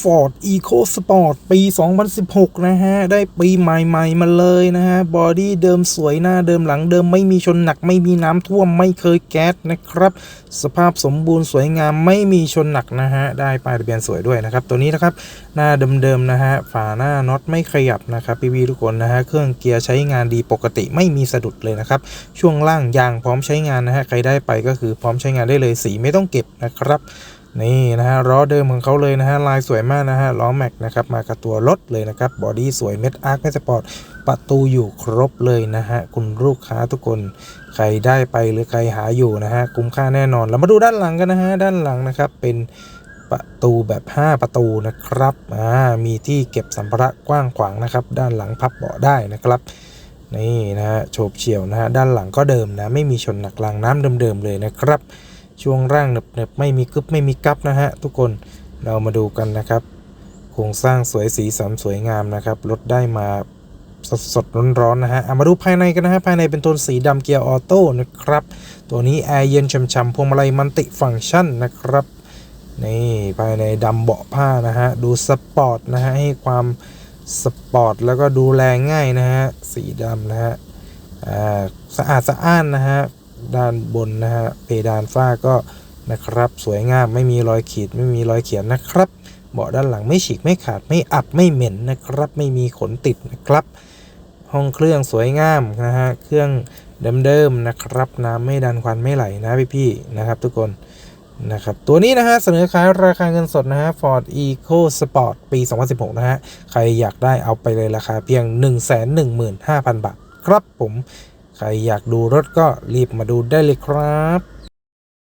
Ford Eco Sport ปี 2016 นะฮะ ได้ปีใหม่ ๆ มาเลยนะฮะ บอดี้เดิมสวยหน้าเดิมหลังเดิมไม่มีชนหนักไม่มีน้ำท่วมไม่เคยแก๊สนะครับ สภาพสมบูรณ์สวยงามไม่มีชนหนักนะฮะ ได้ป้ายทะเบียนสวยด้วยนะครับ ตัวนี้นะครับ หน้าเดิมๆนะฮะ ฝาหน้าน็อตไม่ขยับนะครับพี่ๆทุกคนนะฮะ เครื่องเกียร์ใช้งานดีปกติไม่มีสะดุดเลยนะครับ ช่วงล่างยางพร้อมใช้งานนะฮะ ใครได้ไปก็คือพร้อมใช้งานได้เลยสีไม่ต้องเก็บนะครับ นี่นะฮะล้อเดิมของเขาเลยนะฮะลายสวยมากนะฮะล้อแม็กนะครับมากับตัวรถเลยนะครับบอดี้สวยเม็ดอาร์คเมสปอร์ตประตูอยู่ครบเลยนะฮะคุณลูกค้าทุกคนใครได้ไปหรือใครหาอยู่นะฮะคุ้มค่าแน่นอน เรามาดูด้านหลังกันนะฮะด้านหลังนะครับเป็นประตูแบบ 5 ประตูนะครับอ่ามีที่เก็บสัมภาระกว้างขวางนะครับ ด้านหลังพับเบาะได้นะครับนี่นะฮะโฉบเฉี่ยวนะฮะด้านหลังก็เดิมนะไม่มีชนหนักรางน้ำเดิมๆเลยนะครับ ช่วงร่างเนบๆไม่มีกึบไม่มีกั๊บนะฮะทุกคนเรามาดูกันนะครับโครงสร้างสวยสีสันสวยงามนะครับรถได้มาสดสดๆร้อนๆนะฮะามาดูภายในกันนะฮะภายในเป็นโทนสีดำเกียร์ออโต้นะครับ ตัวนี้แอร์เย็นช่ำๆพวงมาลัยมันติฟังก์ชันนะครับนี่ภายในดำเบาะผ้านะฮะดูสปอร์ตนะฮะให้ความสปอร์ตแล้วก็ดูแลง่ายนะฮะสีดำนะฮะสะอาดสะอ้านนะฮะ ด้านบนนะฮะเพดานฝ้าก็นะครับ สวยงามไม่มีรอยขีดไม่มีรอยเขียนนะครับ เบาะด้านหลังไม่ฉีกไม่ขาดไม่อับไม่เหม็นนะครับ ไม่มีขนติดนะครับ ห้องเครื่องสวยงามนะฮะเครื่องเดิมๆนะครับ น้ำไม่ดันควันไม่ไหลนะพี่ๆนะครับ ทุกคนนะครับ ตัวนี้นะฮะเสนอขายราคาเงินสดนะฮะ Ford Eco Sport ปี 2016 นะฮะ ใครอยากได้เอาไปเลยราคาเพียง 115,000 บาท ครับผม ใครอยากดูรถก็รีบมาดูได้เลยครับ